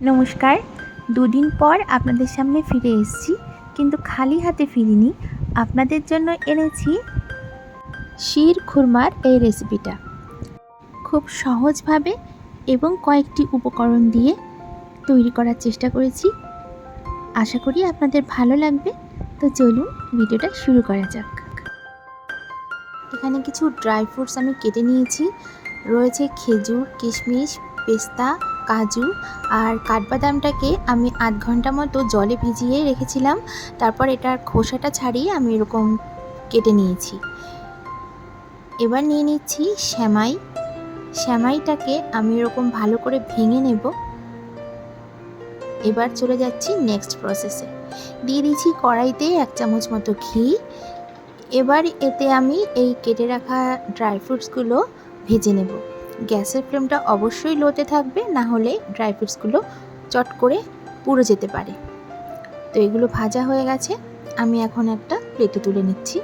নমস্কার। দুদিন পর আপনাদের সামনে ফিরে এসেছি, কিন্তু খালি হাতে ফিরিনি। আপনাদের জন্য এনেছি শির খুরমার এই রেসিপিটা খুব সহজভাবে এবং কয়েকটি উপকরণ দিয়ে তৈরি করার চেষ্টা করেছি। আশা করি আপনাদের ভালো লাগবে। তো চলুন ভিডিওটা শুরু করা যাক। এখানে কিছু ড্রাই ফ্রুটস আমি কেটে নিয়েছি। রয়েছে খেজুর, কিশমিশ, পেস্তা কাজু আর কাঠবাদামটাকে আমি আধ ঘণ্টা মতো জলে ভিজিয়ে রেখেছিলাম। তারপর এটার খোসাটা ছাড়িয়ে আমি এরকম কেটে নিয়েছি। এবার নিয়ে নিচ্ছি শ্যামাই। শ্যামাইটাকে আমি এরকম ভালো করে ভেঙে নেব। এবার চলে যাচ্ছি নেক্সট প্রসেসে দিয়ে দিচ্ছি কড়াইতে এক চামচ মতো ঘি। এবার এতে আমি এই কেটে রাখা ড্রাই ফ্রুটসগুলো ভেজে নেব। গ্যাসের ফ্লেমটা অবশ্যই লোতে থাকবে, না হলে ড্রাই ফ্রুটসগুলো চট করে পুড়ে যেতে পারে। তো এগুলো ভাজা হয়ে গেছে, আমি এখন একটা প্লেটে তুলে নিচ্ছি।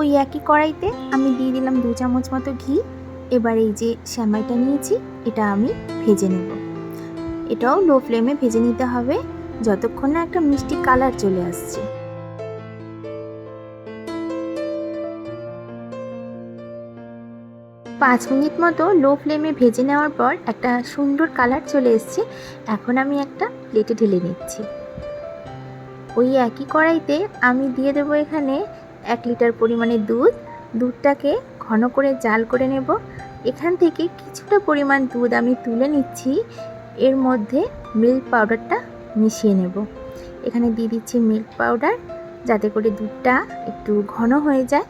ওই একই কড়াইতে আমি দিয়ে দিলাম দু চামচ মতো ঘি। এবার এই যে শ্যামাইটা নিয়েছি, এটা আমি ভেজে নেব। এটাও লো ফ্লেমে ভেজে নিতে হবে। যতক্ষণ না একটা মিষ্টি কালার চলে আসছে। পাঁচ মিনিট মতো লো ফ্লেমে ভেজে নেওয়ার পর একটা সুন্দর কালার চলে এসছে। এখন আমি একটা প্লেটে ঢেলে নিচ্ছি। ওই একই কড়াইতে আমি দিয়ে দেবো এখানে এক লিটার পরিমাণে দুধ। দুধটাকে ঘন করে জাল করে নেব। এখান থেকে কিছুটা পরিমাণ দুধ আমি তুলে নিচ্ছি। এর মধ্যে মিল্ক পাউডারটা মিশিয়ে নেব। এখানে দিয়ে দিচ্ছি মিল্ক পাউডার যাতে করে দুধটা একটু ঘন হয়ে যায়।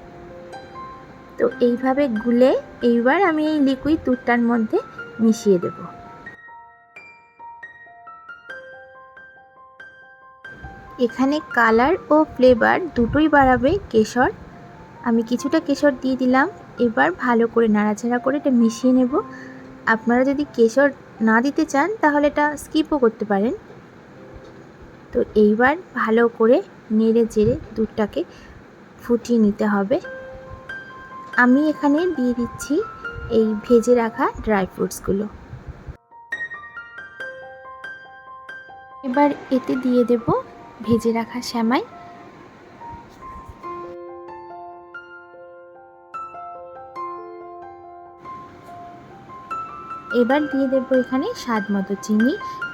তো এইভাবে গুলে এইবার আমি এই লিকুইড দুধটার মধ্যে মিশিয়ে দেব। এখানে কালার ও ফ্লেভার দুটোই বাড়াবে কেশর। আমি কিছুটা কেশর দিয়ে দিলাম, এবার ভালো করে নাড়াচাড়া করে এটা মিশিয়ে নেব। আপনারা যদি কেশর না দিতে চান, তাহলে এটা স্কিপও করতে পারেন। তো এইবার ভালো করে নেড়ে চেড়ে দুধটাকে ফুটিয়ে নিতে হবে। আমি এখানে দিয়ে দিচ্ছি এই ভেজে রাখা ড্রাই ফ্রুটসগুলো এবার এতে দিয়ে দেব ভেজে রাখা শ্যামাই। এবার দিয়ে দেবো এখানে স্বাদ মতো চিনি।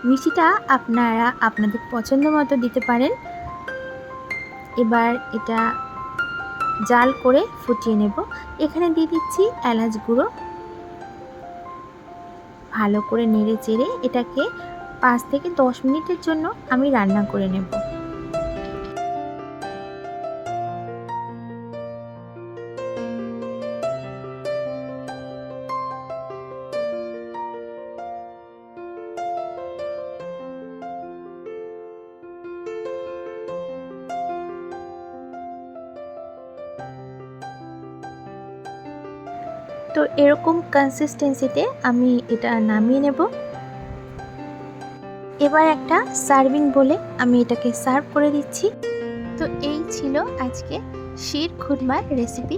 মিষ্টিটা আপনারা আপনাদের পছন্দ মতো দিতে পারেন। এবার এটা জাল করে ফুটিয়ে নেব। এখানে দিয়ে দিচ্ছি এলাচ গুঁড়ো। ভালো করে নেড়ে চেড়ে এটাকে পাঁচ থেকে দশ মিনিটের জন্য আমি রান্না করে নেব। তো এরকম কনসিস্টেন্সিতে আমি এটা নামিয়ে নেব। এবার একটা সার্ভিং বলে আমি এটাকে সার্ভ করে দিচ্ছি। তো এই ছিল আজকে শির খুরমার রেসিপি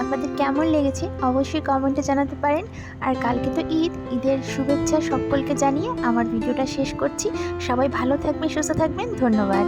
আপনাদের কেমন লেগেছে অবশ্যই কমেন্টে জানাতে পারেন। আর কালকে তো ঈদ, ঈদের শুভেচ্ছা সকলকে জানিয়ে আমার ভিডিওটা শেষ করছি। সবাই ভালো থাকবেন, সুস্থ থাকবেন, ধন্যবাদ।